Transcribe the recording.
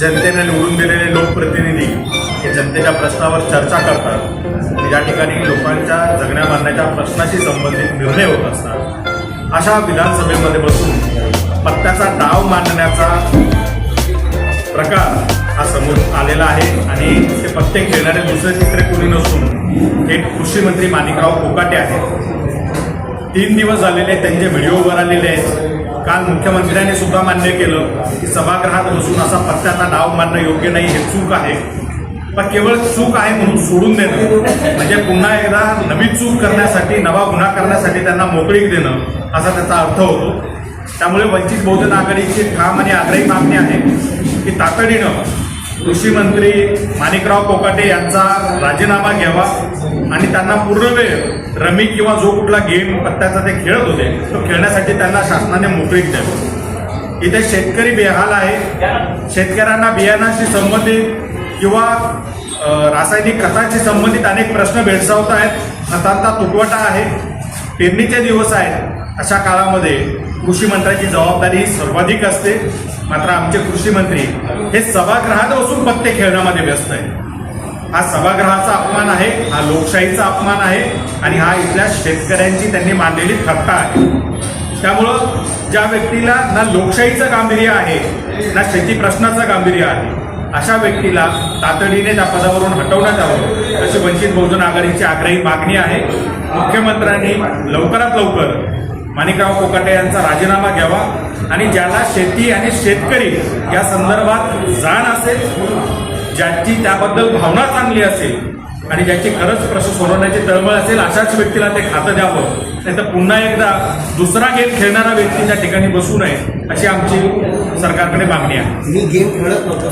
जनतेने निवडून दिलेले लोकप्रतिनिधी हे जनतेच्या प्रश्नावर चर्चा करतात. या ठिकाणी लोकांच्या जगण्या मारण्याच्या प्रश्नाशी संबंधित निर्णय होत असतात. अशा विधानसभेमध्ये बसून पत्त्याचा डाव मांडण्याचा प्रकार हा समोर आलेला आहे आणि ते पत्ते खेळणारे दुसरे तिसरे कोणी नसून हे कृषी मंत्री माणिकराव कोकाटे आहेत. तीन दिवस झालेले त्यांचे व्हिडिओ वर आलेले आहेत. काल मुख्यमंत्र्यांनी सुद्धा मान्य केलं की सभागृहात बसून असा पत्त्याचा डाव मानणं योग्य नाही हे चूक आहे. पण केवळ चूक आहे म्हणून सोडून देणं म्हणजे पुन्हा एकदा नवी चूक करण्यासाठी नवा गुन्हा करण्यासाठी त्यांना मोकळीक देणं असा त्याचा अर्थ होतो. त्यामुळे वंचित बहुजन आघाडीची ठाम आणि आग्रही मागणी आहे की तातडीनं कृषी मंत्री माणिकराव कोकाटे यांचा राजीनामा घ्यावा आणि त्यांना पूर्ण वेळ रमी किंवा जो कुठला गेम पत्त्याचा ते खेळत होते तो खेळण्यासाठी त्यांना शासनाने मोकळीक द्यावी. इथे शेतकरी बेहाल आहे. शेतकऱ्यांना बियाणाशी संबंधित किंवा रासायनिक खतांशी संबंधित अनेक प्रश्न भेडसावत आहेत. खतांचा तुटवटा आहे. पेरणीचे दिवस आहेत. अशा काळामध्ये कृषी मंत्र्याची जबाबदारी सर्वाधिक असते. मात्र आमचे कृषी मंत्री हे सभागृहात बसून पत्ते खेळण्यामध्ये व्यस्त आहे हा सभागृहाचा अपमान आहे हा लोकशाहीचा अपमान आहे आणि हा इथल्या शेतकऱ्यांची त्यांनी मांडलेली थट्टा आहे. त्यामुळं ज्या व्यक्तीला ना लोकशाहीचं गांभीर्य आहे ना शेती प्रश्नाचं गांभीर्य आहे अशा व्यक्तीला तातडीने त्या पदावरून हटवण्यात यावं अशी वंचित बहुजन आघाडीची आग्रही मागणी आहे. मुख्यमंत्र्यांनी लवकरात लवकर माणिकराव कोकाटे यांचा राजीनामा घ्यावा आणि ज्याला शेती आणि शेतकरी या संदर्भात जाण असेल ज्याची त्याबद्दल भावना चांगली असेल आणि ज्याची खरंच प्रश्न सोडवण्याची तळमळ असेल अशाच व्यक्तीला ते खातं द्यावं. नाही तर पुन्हा एकदा दुसरा गेम खेळणारा व्यक्ती त्या ठिकाणी बसू नये अशी आमची सरकारकडे मागणी आहे. मी गेम खेळत नव्हतो